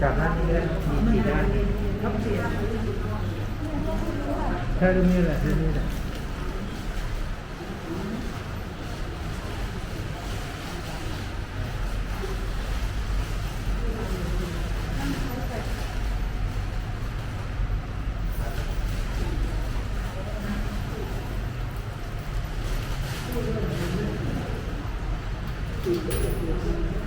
cả ba mươi ra nhìn chỉ ra thấp diện you.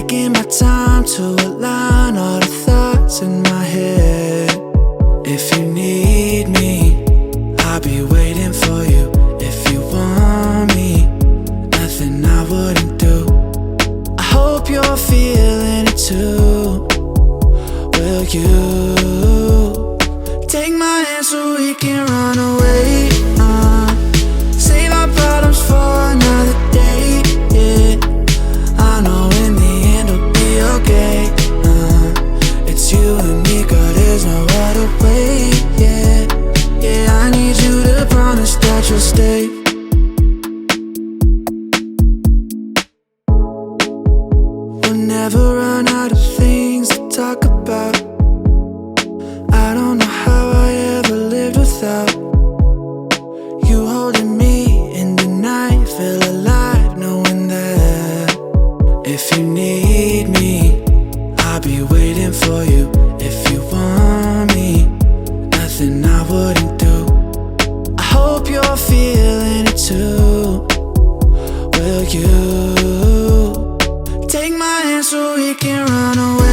taking my time to align all the thoughts in my head. If you without you holding me in the night. Feel alive knowing that if you need me, I'll be waiting for you. If you want me, nothing I wouldn't do. I hope you're feeling it too. Will you take my hand so we can run away?